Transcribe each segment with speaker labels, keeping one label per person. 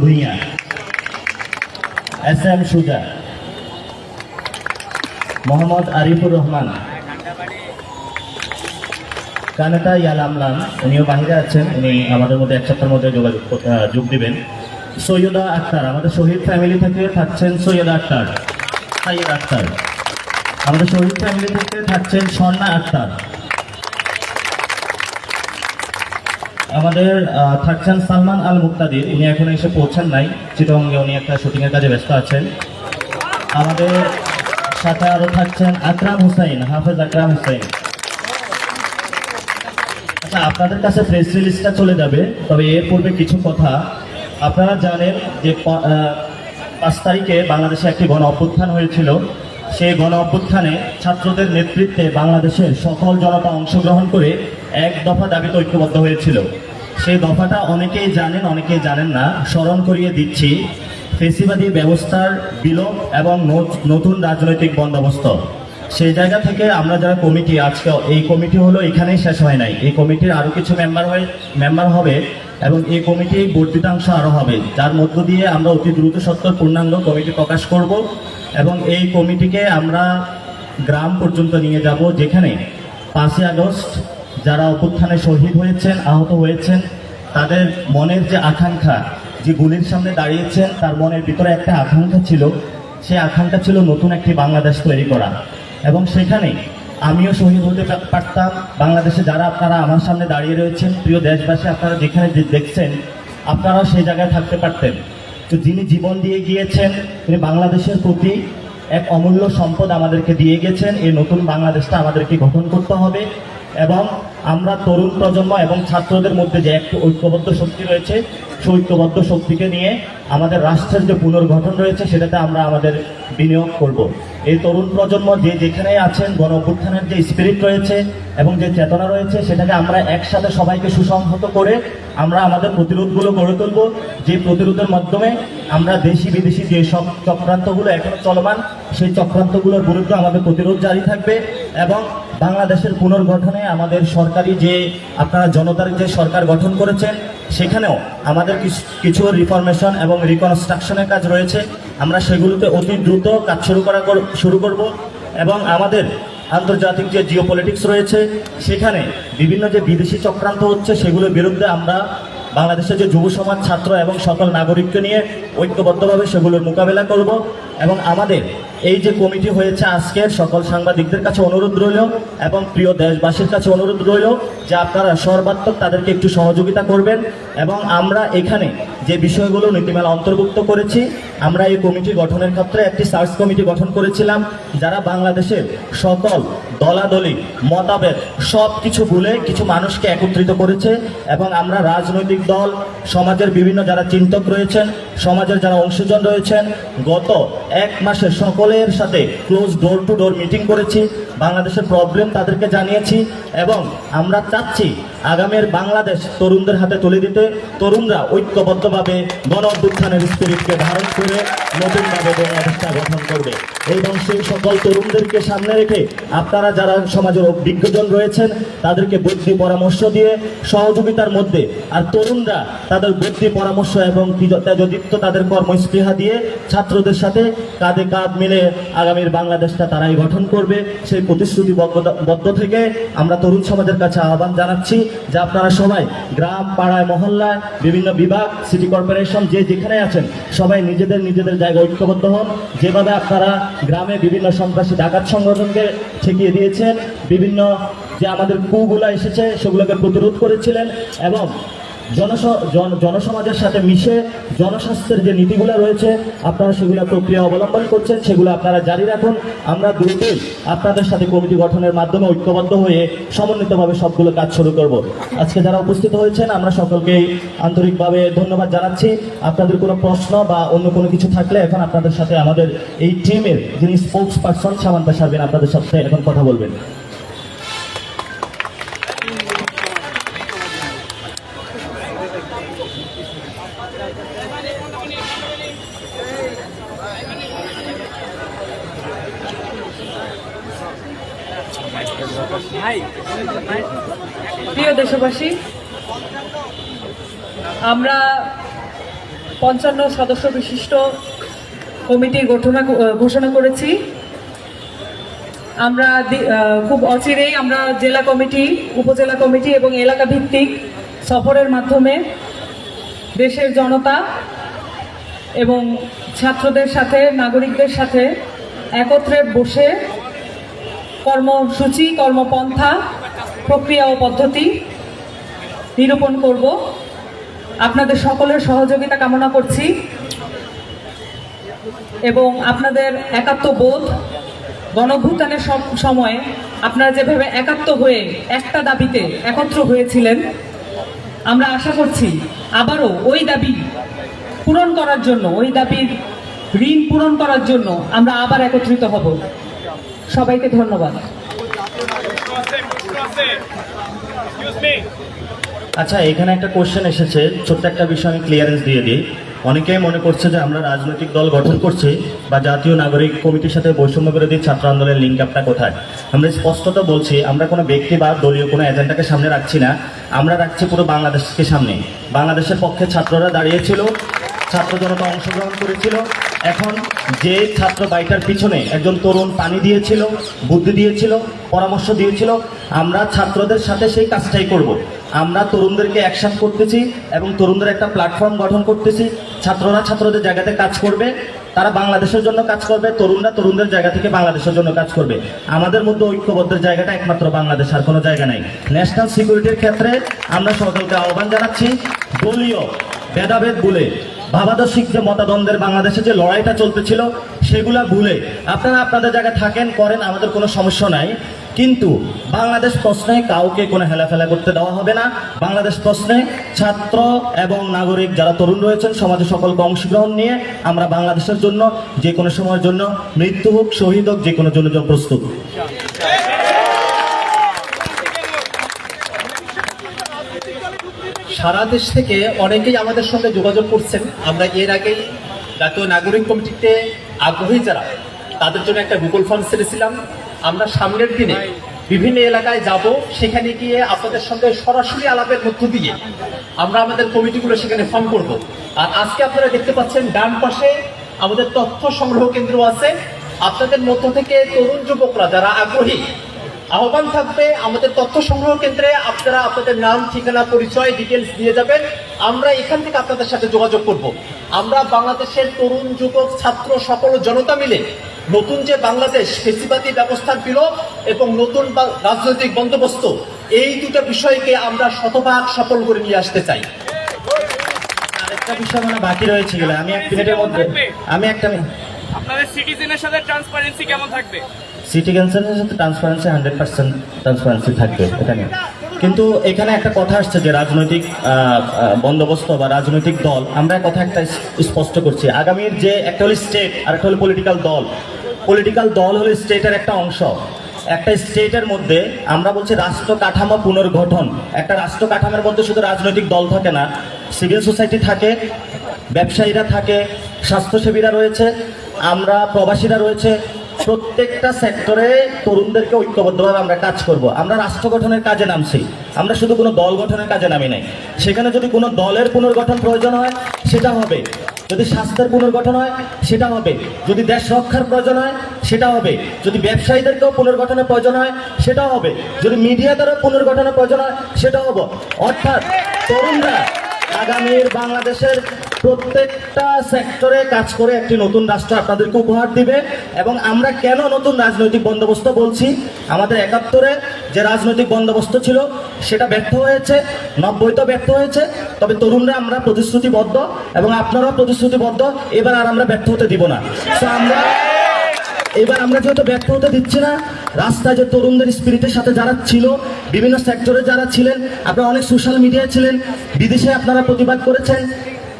Speaker 1: Bhuiya S M Suja. Mohammad Arifur Rahman. কানেতা ইয়ালামলান উনিও বাহিরে আছেন, উনি আমাদের মধ্যে এক সপ্তাহের মধ্যে যোগাযোগ যোগ দিবেন। সৈয়দা আক্তার, আমাদের শহীদ ফ্যামিলি থেকে থাকছেন সৈয়দা আক্তার। সৈয়দ আক্তার। আমাদের শহীদ ফ্যামিলি থেকে থাকছেন স্বর্ণা আক্তার। আমাদের থাকছেন সালমান আল মুক্তাদির, উনি এখন এসে পৌঁছান নাই। চিটঙ্গে উনি একটা শুটিং এর কাজে ব্যস্ত আছেন। আমাদের সাথে আরও থাকছেন আকরাম হুসাইন, হাফেজ আকরাম হুসাইন। আচ্ছা আপনাদের কাছে প্রেস রিলিজটা চলে যাবে, তবে এর পূর্বে কিছু কথা। আপনারা জানেন যে পাঁচ তারিখে বাংলাদেশে একটি গণ অভ্যুত্থান হয়েছিল। সেই গণ অভ্যুত্থানে ছাত্রদের নেতৃত্বে বাংলাদেশের সকল জনতা অংশগ্রহণ করে এক দফা দাবিতে ঐক্যবদ্ধ হয়েছিল। সেই দফাটা অনেকেই জানেন অনেকেই জানেন না। স্মরণ করিয়ে দিচ্ছি, ফেসিবাদী ব্যবস্থার বিলোপ এবং নতুন রাজনৈতিক বন্দোবস্ত। সেই জায়গা থেকে আমরা যারা কমিটি, আজকে এই কমিটি হলো এখানেই শেষ হয় নাই। এই কমিটির আরও কিছু মেম্বার হয়ে মেম্বার হবে এবং এই কমিটি বর্ধিতাংশ আরও হবে। যার মধ্য দিয়ে আমরা অতি দ্রুত সত্তর পূর্ণাঙ্গ কমিটি প্রকাশ করব এবং এই কমিটিকে আমরা গ্রাম পর্যন্ত নিয়ে যাব, যেখানে পাঁচই আগস্ট যারা অভ্যুত্থানে শহীদ হয়েছেন, আহত হয়েছেন, তাদের মনের যে আকাঙ্ক্ষা, যে গুলির সামনে দাঁড়িয়েছেন, তার মনের ভিতরে একটা আকাঙ্ক্ষা ছিল। সেই আকাঙ্ক্ষা ছিল নতুন একটি বাংলাদেশ তৈরি করা। এবং সেখানে আমিও শহীদ হতে পারতাম। বাংলাদেশে যারা আপনারা আমার সামনে দাঁড়িয়ে রয়েছেন, প্রিয় দেশবাসী, আপনারা যেখানে দেখছেন, আপনারাও সেই জায়গায় থাকতে পারতেন। তো যিনি জীবন দিয়ে গিয়েছেন, তিনি বাংলাদেশের প্রতি এক অমূল্য সম্পদ আমাদেরকে দিয়ে গেছেন। এই নতুন বাংলাদেশটা আমাদেরকে গঠন করতে হবে। এবং আমরা তরুণ প্রজন্ম এবং ছাত্রদের মধ্যে যে একটি ঐক্যবদ্ধ শক্তি রয়েছে, সেই ঐক্যবদ্ধ শক্তিকে নিয়ে আমাদের রাষ্ট্রের যে পুনর্গঠন রয়েছে, সেটাতে আমরা আমাদের বিনিয়োগ করব। এই তরুণ প্রজন্ম যে যেখানে আছেন, গণ অভ্যুত্থানের যে স্পিরিট রয়েছে এবং যে চেতনা রয়েছে, সেটাকে আমরা একসাথে সবাইকে সুসংহত করে আমরা আমাদের প্রতিরোধগুলো গড়ে তুলব। যে প্রতিরোধের মাধ্যমে আমরা দেশি বিদেশি যে সব চক্রান্তগুলো এখনও চলমান, সেই চক্রান্তগুলোর বিরুদ্ধে আমাদের প্রতিরোধ জারি থাকবে। এবং বাংলাদেশের পুনর্গঠনে আমাদের সরকারি যে, আপনারা জনতার যে সরকার গঠন করেছেন, সেখানেও আমাদের কিছু- রিফরমেশন এবং রিকনস্ট্রাকশনের কাজ রয়েছে। আমরা সেগুলোতে অতি দ্রুত কাজ শুরু করা শুরু করব এবং আমাদের আন্তর্জাতিক যে জিও পলিটিক্স রয়েছে, সেখানে বিভিন্ন যে বিদেশি চক্রান্ত হচ্ছে, সেগুলোর বিরুদ্ধে আমরা বাংলাদেশের যে যুব সমাজ ছাত্র এবং সকল নাগরিককে নিয়ে ঐক্যবদ্ধভাবে সেগুলোর মোকাবেলা করব এবং আমাদের এই যে কমিটি হয়েছে আজকের, সকল সাংবাদিকদের কাছে অনুরোধ রইল এবং প্রিয় দেশবাসীর কাছে অনুরোধ রইল যে আপনারা সর্বাত্মক তাদেরকে একটু সহযোগিতা করবেন এবং আমরা এখানে যে বিষয়গুলো নীতিমালা অন্তর্ভুক্ত করেছি, আমরা এই কমিটি গঠনের ক্ষেত্রে একটি সার্চ কমিটি গঠন করেছিলাম, যারা বাংলাদেশের সকল দলাদলি মতাবেদ সব কিছু ভুলে কিছু মানুষকে একত্রিত করেছে এবং আমরা রাজনৈতিক দল, সমাজের বিভিন্ন যারা চিন্তক রয়েছেন সমাজের যারা অংশজন রয়েছেন, গত এক মাসে সকলের সাথে close door to door meeting করেছি। বাংলাদেশের প্রবলেম তাদেরকে জানিয়েছি এবং আমরা চাচ্ছি আগামীর বাংলাদেশ তরুণদের হাতে তুলে দিতে তরুণরা ঐক্যবদ্ধভাবে গণ অভ্যুত্থানের স্পিরিটকে ধারণ করে নতুনভাবে বাংলাদেশটা গঠন করবে। এবং সেই সকল তরুণদেরকে সামনে রেখে আপনারা যারা সমাজের বিজ্ঞজন রয়েছেন, তাদেরকে বুদ্ধি পরামর্শ দিয়ে সহযোগিতার মধ্যে আর তরুণরা তাদের বুদ্ধি পরামর্শ এবং তেজ- তেজদীপ্ত তাদের কর্মস্পৃহা দিয়ে ছাত্রদের সাথে কাঁধে কাঁধ মিলে আগামীর বাংলাদেশটা তারাই গঠন করবে। সেই প্রতিশ্রুতি বদ্ধ থেকে আমরা তরুণ সমাজের কাছে আহ্বান জানাচ্ছি। যে আপনারা সবাই গ্রাম, পাড়ায়, মহল্লায়, বিভিন্ন বিভাগ সিটি কর্পোরেশন যে যেখানে আছেন, সবাই নিজেদের নিজেদের জায়গায় ঐক্যবদ্ধ হন। যেভাবে আপনারা গ্রামে বিভিন্ন সন্ত্রাসী ডাকাত সংগঠনকে ঠেকিয়ে দিয়েছেন, বিভিন্ন যে আমাদের কুগুলা এসেছে, সেগুলোকে প্রতিরোধ করেছিলেন এবং জনসমাজের সাথে মিশে জনস্বাস্থ্যের যে নীতিগুলো রয়েছে, আপনারা সেগুলো প্রক্রিয়া অবলম্বন করছেন, সেগুলো আপনারা জারি রাখুন। আমরা দ্রুতই আপনাদের সাথে কমিটি গঠনের মাধ্যমে ঐক্যবদ্ধ হয়ে সমন্বিতভাবে সবগুলো কাজ শুরু করব। আজকে যারা উপস্থিত হয়েছেন, আমরা সকলকেই আন্তরিকভাবে ধন্যবাদ জানাচ্ছি। আপনাদের কোনো প্রশ্ন বা অন্য কোনো কিছু থাকলে এখন আপনাদের সাথে আমাদের এই টিমের যিনি স্পোর্টস পার্সন সামান্তা সারবেন, আপনাদের সাথে এখন কথা বলবেন।
Speaker 2: প্রিয় দেশবাসী, আমরা পঞ্চান্ন সদস্য বিশিষ্ট কমিটি ঘোষণা ঘোষণা করেছি। আমরা খুব অচিরেই আমরা জেলা কমিটি, উপজেলা কমিটি এবং এলাকা ভিত্তিক সফরের মাধ্যমে দেশের জনতা এবং ছাত্রদের সাথে, নাগরিকদের সাথে একত্রে বসে কর্মসূচি, কর্মপন্থা, প্রক্রিয়া ও পদ্ধতি নিরূপণ করব। আপনাদের সকলের সহযোগিতা কামনা করছি এবং আপনাদের একাত্ম বোধ গণভূতানের সব সময় আপনারা যেভাবে একাত্ম হয়ে একটা দাবিতে একত্র হয়েছিলেন, আমরা আশা করছি আবারও ওই দাবি পূরণ করার জন্য, ওই দাবির ঋণ পূরণ করার জন্য আমরা আবার একত্রিত হব। সবাইকে ধন্যবাদ।
Speaker 1: আচ্ছা এখানে একটা কোশ্চেন এসেছে, ছোট্ট একটা বিষয় আমি ক্লিয়ারেন্স দিয়ে দিই। অনেকেই মনে করছে যে আমরা রাজনৈতিক দল গঠন করছি বা জাতীয় নাগরিক কমিটির সাথে বৈষম্য বিরোধী ছাত্র আন্দোলনের লিঙ্ক আপটা কোথায়? আমরা স্পষ্টত বলছি, আমরা কোনো ব্যক্তি বা দলীয় কোনো এজেন্ডাকে সামনে রাখছি না। আমরা রাখছি পুরো বাংলাদেশকে সামনে। বাংলাদেশের পক্ষে ছাত্ররা দাঁড়িয়েছিল, ছাত্র জনতা অংশগ্রহণ করেছিল এখন যে ছাত্র বাইটার পিছনে একজন তরুণ পানি দিয়েছিল, বুদ্ধি দিয়েছিল, পরামর্শ দিয়েছিল, আমরা ছাত্রদের সাথে সেই কাজটাই করব। আমরা তরুণদেরকে অ্যাকশন করতেছি এবং তরুণদের একটা প্ল্যাটফর্ম গঠন করতেছি। ছাত্ররা ছাত্রদের জায়গাতে কাজ করবে, তারা বাংলাদেশের জন্য কাজ করবে, তরুণরা তরুণদের জায়গা থেকে বাংলাদেশের জন্য কাজ করবে। আমাদের মধ্যে ঐক্যবদ্ধের জায়গাটা একমাত্র বাংলাদেশ আর কোনো জায়গা নাই। ন্যাশনাল সিকিউরিটির ক্ষেত্রে আমরা সকলকে আহ্বান জানাচ্ছি, দলীয় ভেদাভেদ ভুলে ভাবাদর্শিক যে মতাদ্বন্দ্বের বাংলাদেশে যে লড়াইটা চলতেছিল, সেগুলা ভুলে আপনারা আপনাদের জায়গায় থাকেন, করেন, আমাদের কোনো সমস্যা নাই। কিন্তু বাংলাদেশ প্রশ্নে কাউকে কোনো হেলাফেলা করতে দেওয়া হবে না। বাংলাদেশ প্রশ্নে ছাত্র এবং নাগরিক যারা তরুণ রয়েছেন সমাজে সকলকে অংশগ্রহণ নিয়ে আমরা বাংলাদেশের জন্য, যে কোনো সময়ের জন্য মৃত্যু হোক, শহীদ হোক, যে কোনো জন্য প্রস্তুত।
Speaker 3: সারা দেশ থেকে অনেকেই আমাদের সঙ্গে যোগাযোগ করছেন। আমরা এর আগেই জাতীয় নাগরিক কমিটিতে আগ্রহী যারা, তাদের জন্য একটা গুগল ফর্ম ছেড়েছিলাম। আমরা সামনের দিনে বিভিন্ন এলাকায় যাব, সেখানে গিয়ে আপনাদের সঙ্গে সরাসরি আলাপের মধ্য দিয়ে আমরা আমাদের কমিটিগুলো সেখানে ফর্ম করব। আর আজকে আপনারা দেখতে পাচ্ছেন, ডান পাশে আমাদের তথ্য সংগ্রহ কেন্দ্র আছে। আপনাদের মধ্য থেকে তরুণ যুবকরা যারা আগ্রহী আহ্বান থাকবে, আমাদের তথ্য সংগ্রহ কেন্দ্রে আপনারা আপনাদের নাম, ঠিকানা, পরিচয় ডিটেলস দিয়ে যাবেন। আমরা এখান থেকে আপনাদের সাথে যোগাযোগ করব। আমরা বাংলাদেশের তরুণ, যুবক, ছাত্র সকল জনতা মিলে নতুন যে বাংলাদেশ, ফেসিবাদী ব্যবস্থার বিলোপ এবং নতুন রাজনৈতিক বন্দোবস্ত, এই দুটো বিষয়কে আমরা শতভাগ সফল করে নিয়ে আসতে চাই।
Speaker 1: আরেকটা বিষয় মানে বাকি রয়েছে আমি এক মিনিটের মধ্যে আমি একটা
Speaker 4: আপনাদের সিটিজেনের সাথে ট্রান্সপারেন্সি কেমন থাকবে?
Speaker 1: সিটি ক্যান্সারের সাথে ট্রান্সপারেন্সি হান্ড্রেড পার্সেন্ট ট্রান্সপারেন্সি থাকবে এখানে। কিন্তু এখানে একটা কথা আসছে যে রাজনৈতিক বন্দোবস্ত বা রাজনৈতিক দল, আমরা কথা একটা স্পষ্ট করছি। আগামীর যে একটা হলো স্টেট আর একটা হলো পলিটিক্যাল দল। পলিটিক্যাল দল হলো স্টেটের একটা অংশ। একটা স্টেটের মধ্যে আমরা বলছি রাষ্ট্র কাঠামো পুনর্গঠন। একটা রাষ্ট্র কাঠামোর মধ্যে শুধু রাজনৈতিক দল থাকে না সিভিল সোসাইটি থাকে, ব্যবসায়ীরা থাকে, স্বাস্থ্যসেবীরা রয়েছে, আমরা প্রবাসীরা রয়েছে প্রত্যেকটা সেক্টরে তরুণদেরকে ঐক্যবদ্ধভাবে আমরা কাজ করব। আমরা রাষ্ট্র গঠনের কাজে নামছি। আমরা শুধু কোনো দল গঠনের কাজে নামি নাই। সেখানে যদি কোনো দলের পুনর্গঠন প্রয়োজন হয়, সেটা হবে। যদি স্বাস্থ্যের পুনর্গঠন হয়, সেটা হবে। যদি দেশ রক্ষার প্রয়োজন হয়, সেটা হবে। যদি ব্যবসায়ীদেরকেও পুনর্গঠনের প্রয়োজন হয় সেটা হবে। যদি মিডিয়া মিডিয়াদেরও পুনর্গঠনের প্রয়োজন হয় সেটা হবে। অর্থাৎ তরুণরা আগামীর বাংলাদেশের প্রত্যেকটা সেক্টরে কাজ করে একটি নতুন রাষ্ট্র আপনাদেরকে উপহার দিবে এবং আমরা কেন নতুন রাজনৈতিক বন্দোবস্ত বলছি? আমাদের একাত্তরে যে রাজনৈতিক বন্দোবস্ত ছিল, সেটা ব্যর্থ হয়েছে নব্বইতে ব্যর্থ হয়েছে, তবে তরুণরা আমরা প্রতিশ্রুতিবদ্ধ এবং আপনারাও প্রতিশ্রুতিবদ্ধ, এবার আর আমরা ব্যর্থ হতে দিব না। তো আমরা এবার আমরা যেহেতু ব্যর্থ হতে দিচ্ছি না, রাস্তায় যে তরুণদের স্পিরিটের সাথে যারা ছিল, বিভিন্ন সেক্টরে যারা ছিলেন আপনারা অনেক সোশ্যাল মিডিয়ায় ছিলেন, বিদেশে আপনারা প্রতিবাদ করেছেন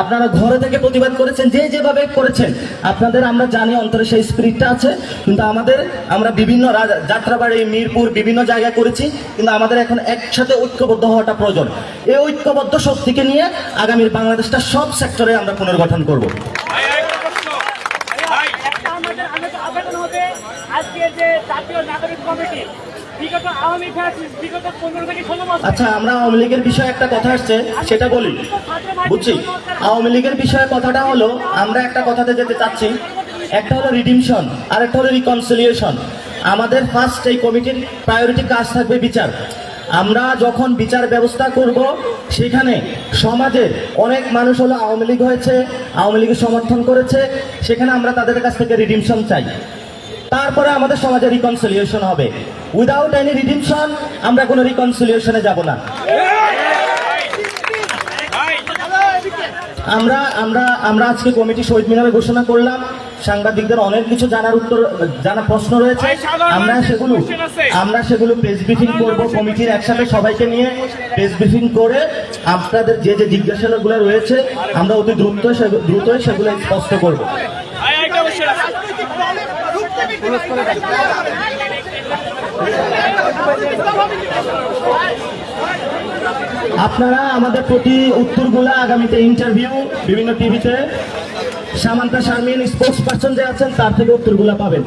Speaker 1: আপনারা ঘরে থেকে প্রতিবাদ করেছেন, যে যেভাবে করেছেন। আপনাদের, আমরা জানি অন্তরে সেই স্পিরিটটা আছে, কিন্তু আমাদের, আমরা বিভিন্ন যাত্রাবাড়ি, মিরপুর, বিভিন্ন জায়গায় করেছি, কিন্তু আমাদের এখন একসাথে ঐক্যবদ্ধ হওয়াটা প্রয়োজন। এই ঐক্যবদ্ধ শক্তিকে নিয়ে আগামীর বাংলাদেশটা সব সেক্টরে আমরা পুনর্গঠন করব।
Speaker 5: জাতীয় নাগরিক কমিটি
Speaker 1: আচ্ছা আমরা আওয়ামী লীগের বিষয়ে একটা কথা আসছে, সেটা বলি। বুঝছি? আওয়ামী লীগের বিষয়ে কথাটা হলো, আমরা একটা কথাতে যেতে চাচ্ছি। একটা হলো রিডিমশন আর একটা হলো রিকনসিলিয়েশন আমাদের ফার্স্ট এই কমিটির প্রায়োরিটি কাজ থাকবে বিচার। আমরা যখন বিচার ব্যবস্থা করব, সেখানে সমাজের অনেক মানুষ হলো আওয়ামী লীগ হয়েছে, আওয়ামী লীগের সমর্থন করেছে, সেখানে আমরা তাদের কাছ থেকে রিডিমশন চাই। তারপরে আমাদের সমাজে রিকনসিলিয়েশন হবে। উইদাউট এনি রিডিমশন আমরা কোনো রিকনসিলিয়েশনে যাব না আমরা আমরা আমরা আজকে কমিটি শহীদ মিনারে ঘোষণা করলাম সাংবাদিকদের অনেক কিছু জানার উত্তর জানার প্রশ্ন রয়েছে আমরা সেগুলো আমরা সেগুলো প্রেস ব্রিফিং করব কমিটির একসাথে সবাইকে নিয়ে প্রেস ব্রিফিং করে আপনাদের যে যে জিজ্ঞাসাগুলো রয়েছে আমরা অতি দ্রুত দ্রুতই সেগুলো স্পষ্ট করব
Speaker 4: ভাই একটা কোশ্চেন আছে
Speaker 1: আপনারা আমাদের প্রতি উত্তরগুলা আগামীতে ইন্টারভিউ বিভিন্ন টিভিতে সামান্তা শারমিন স্পোর্টস পার্সন যে আছেন, তার থেকে উত্তরগুলা পাবেন।